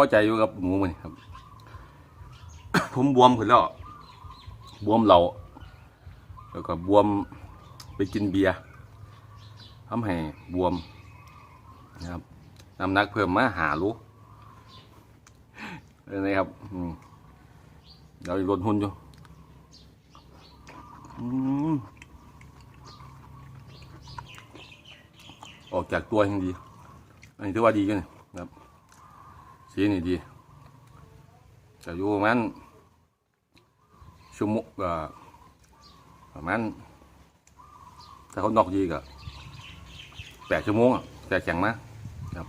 อใจอยู่กับหมูมันครับ ผมบวมขึ้นแล้ว บวมเหลาแล้วก็บวมไปกินเบียร์ทำให้บวมนะครับน้ำหนักเพิ่มมาหาลูเลยครับเดี๋ยวลดหุ่นอยู่ออกจากตัวยังดี อันนี้ถือว่าดีกันนะครับ สีนี่ดีจะอยู่ประมาณชั่วโมงก็ประมาณถ้าเขานอกดีก็แปดชั่วโมงอะแต่แข็งมากครับ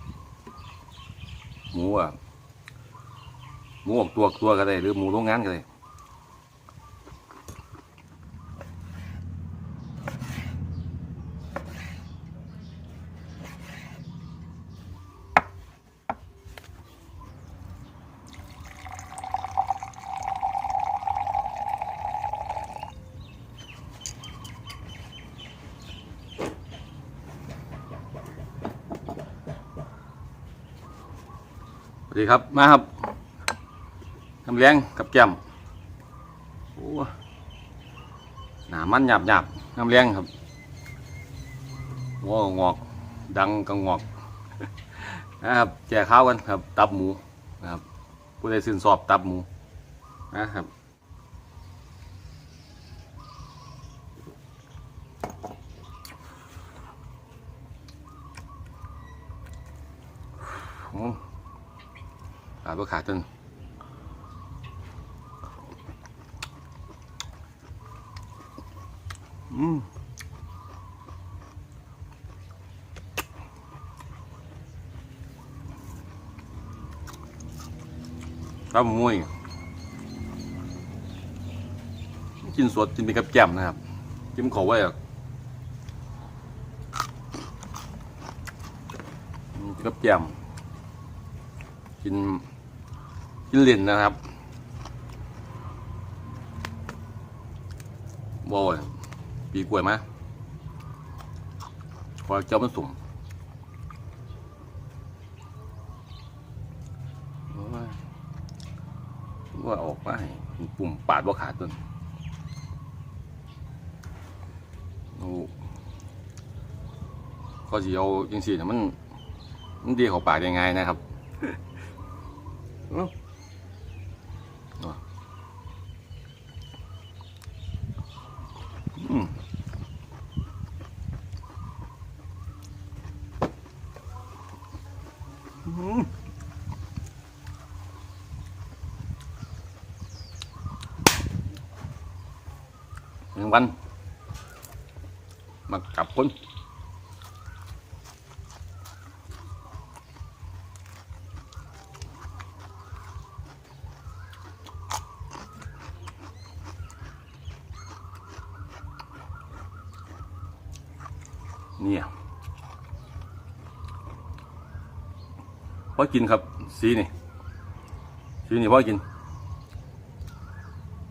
หมูอะหมูออกตัวตัวก็ได้หรือหมูโรงงานก็ได้ ดีครับ มาครับทำเลี้ยงกับแก้มโอ้หนามันหยาบหยาบทำเลี้ยงครับหัวก็งอก ดังกังอกนะครับแจกข้าวกันครับ ตับหมูนะครับผู้ใดซื้อสอบตับหมูนะครับโอ้ ขาดบ่ขาดจนอืมครับมวยกินสดกินเป็นกับแก้มนะครับจิ้มขอไว้อะกับแก้มกิน กินเหรีนะครับบอยปีกล้วยมาพอเจ้ามันสุ่มว่าออกมาให้ปุ่มปาดว่าขาดต้นโอ้ข้อสีเอาจริงสิเนี่ยมัน มันดีเขาปากยังไงนะครับ Nhân văn mặt cặp quân เนี่ยพอกินครับสีนี่สีนี่พอกิน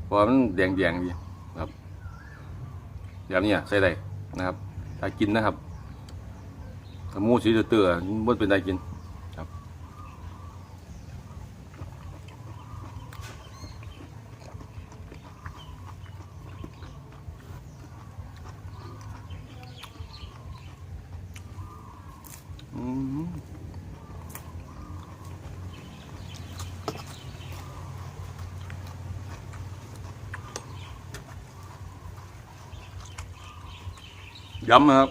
เพราะมันแดงๆดี แบบนี้ใส่ได้นะครับถ้ากินนะครับถ้าหมูสีเตือๆมันเป็นได้กิน ย้ำนะครับ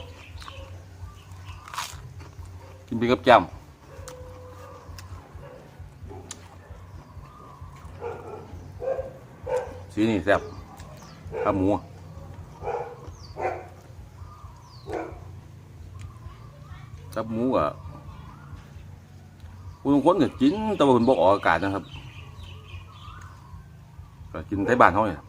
กินเป็นกับจ่มสีนี่แซ่บข้าหมูตับหมูอะคุณคนก็กินแต่ว่าคนบอกออกอากาศนะครับ ก็กินไทยบ้านเขาเนี่ย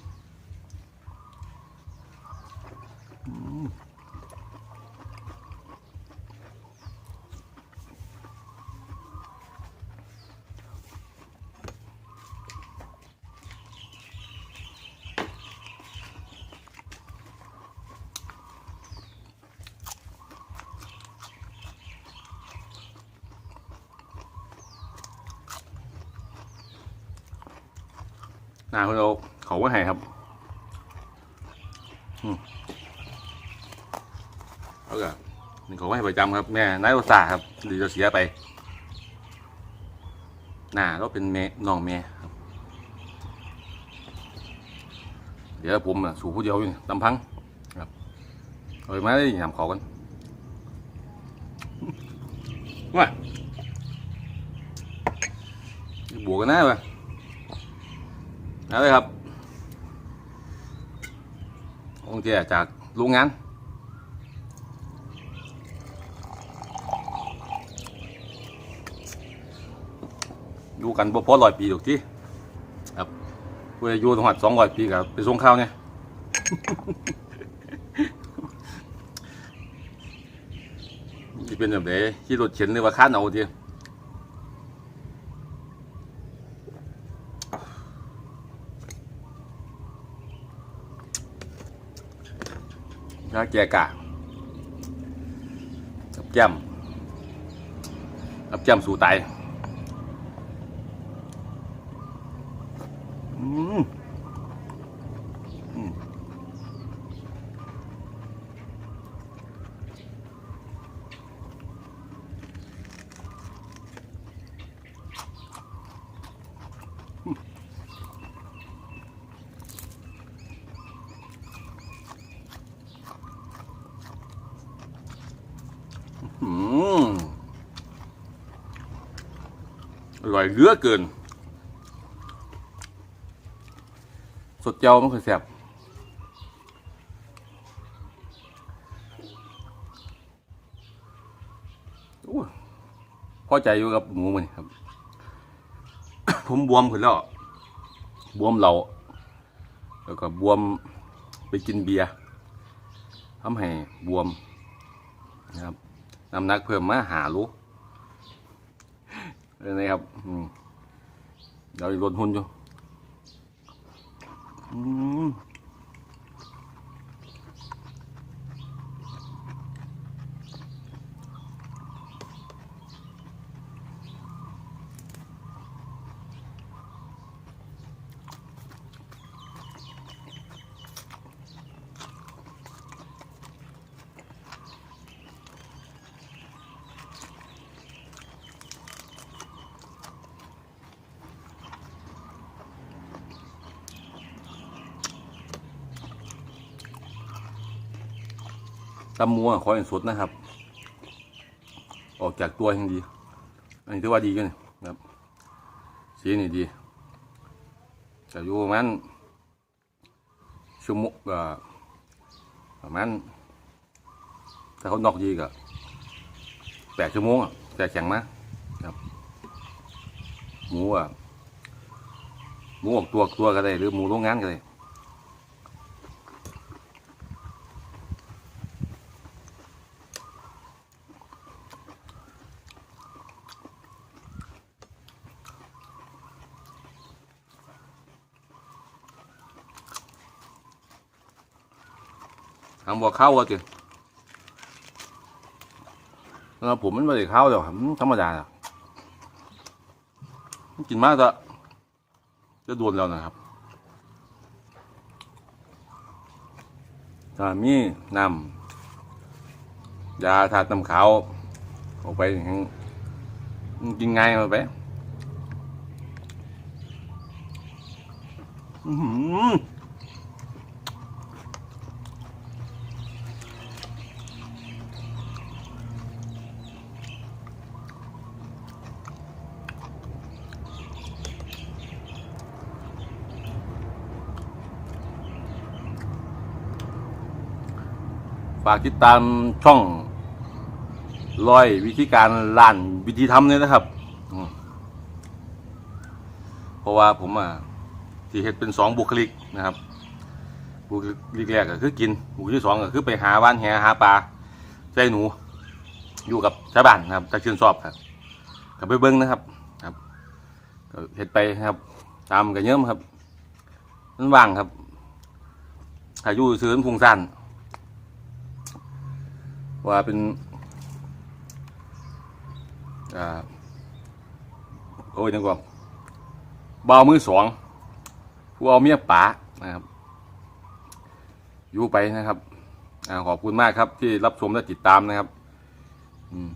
าเพื่อนเอาเขาไว้ให้ครับเอืมแล้วก็นี่เขาไว้ให้ประจำครับแม่นายอุตสาครับหรือจะเสียไปหน้าก็เป็นแม่น้องแม่ครับ เดี๋ยวผมสู่ผู้เดียวอยู่ลำพังครับเอาไปมาได้ยำเขากันว่าบวกกันนะวะ เอาเลยครับองเจียจากโรงงาน อยู่กันบ่พอร้อยปีหรอกที่ครับเพื่ออยู่ตรงหัดสองร้อยปีกับไปส่งข้าวเนี่ยที่เป็นแบบไหนที่รถเข็นหรือว่าค้านเอาที ถ้าแกกะกับแก้มกับแก้มสู่ตายอืม อืมอร่อยเหลือเกิน สดเจียวมันคือแซ่บโอ้ยพอใจอยู่กับหมูมันครับ ผมบวมขึ้นแล้ว บวมเราแล้วก็บวมไปกินเบียร์ทำให้บวมนะครับ น้ำหนักเพิ่มมาหาลูกเลยนะครับเดี๋ยวลดหุ่นอยู่ ตำมัวขออย่างสุดนะครับ ออกจากตัวยังดี อันนี้ถือว่าดีกันนะครับ สีนี่ดีแต่อยู่ประมาณชั่วโมงก็ประมาณถ้าเขานอกดีก็แปดชั่วโมงอะแต่แข็งมากครับ หมูอะหมูออกตัวตัวก็ได้ หรือหมูโรงงานก็ได้ ทำบ่เข้าวะจิแล้วผมมันไม่ได้เข้าวหรอกครับมันธรรมดาอะกินมากจะจะโดนแล้วนะครับถ้ามีน้ำยาทาน้ำขาวออกไปย่างกินง่ายมาไปอื้อากติดตามช่องร้อยวิธีการล้านวิธีทำเนี่ยนะครับเพราะว่าผมอะที่เห็ดเป็นสองบุคลิกนะครับ บุคลิกแรกก็คือกิน บุคลิกที่สองก็คือไปหาบ้านแหหาปลาใส่หนูอยู่กับชาวบ้านนะครับถ้าชื่นชอบครับกับไปเบิ้งนะครับ ครับเห็ดไปครับ ตามกันเยิ่มครับมันว่างครับถ้ายู่ซื้อนพุงสั้น ว่าเป็นอ่าโอ้ยจังกว่าบ่าวมือสองผู้เอาเมียป๋านะครับอยู่ไปนะครับอาขอบคุณมากครับที่รับชมและติดตามนะครับอืม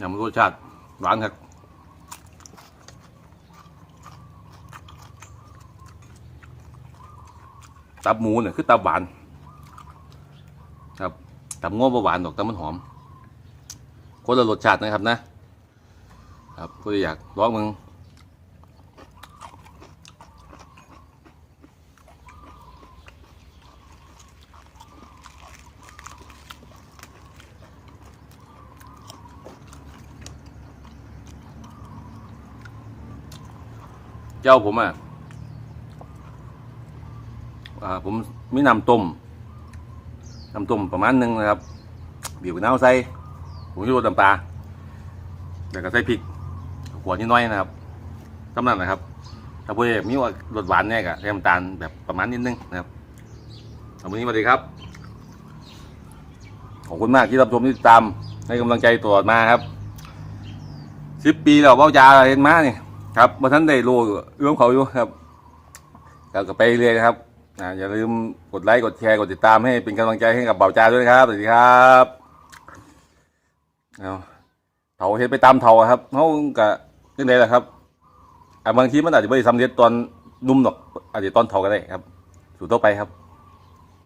ยำรสชาติหวานครับตับหมูเนี่ยคือตับหวาน ครับตับง้อบหวานดอกตับมันหอมคนละรสชาตินะครับนะ ครับก็อยากลองมึง จ้าผมอะผมมีน้ำต้มน้ำต้มประมาณหนึงนะครับบีบมะนาวใส่ผมจะรสน้ำปลาแล้วก็ใส่พริกหัวนิดน้อยนะครับสำนักนะครับ ถ้าเพื่อนมีว่ารสหวานเนี่ยก็ใส่น้ำตาลแบบประมาณนิดนึงนะครับวันนี้สวัสดีครับ ขอบคุณมากที่รับชมที่ติดตามให้กำลังใจตลอดมาครับสิบปีแล้วเบ้าจาเห็นมาเนี่ย ครับเมื่อท่านได้โลเอื้อมเขาอยู่ครับก็ไปเรื่อยนะครับอย่าลืมกดไลค์กดแชร์กดติดตามให้เป็นกำลังใจให้กับเบาจาด้วยนะครับสวัสดีครับเอาเถาเห็นไปตามเถาครับเขากะยังไงล่ะครับบางทีมันอาจจะไม่ได้สำเร็จตอนนุ่มหรอกอาจจะตอนเถาก็ได้ครับ สู่ต่อไปครับ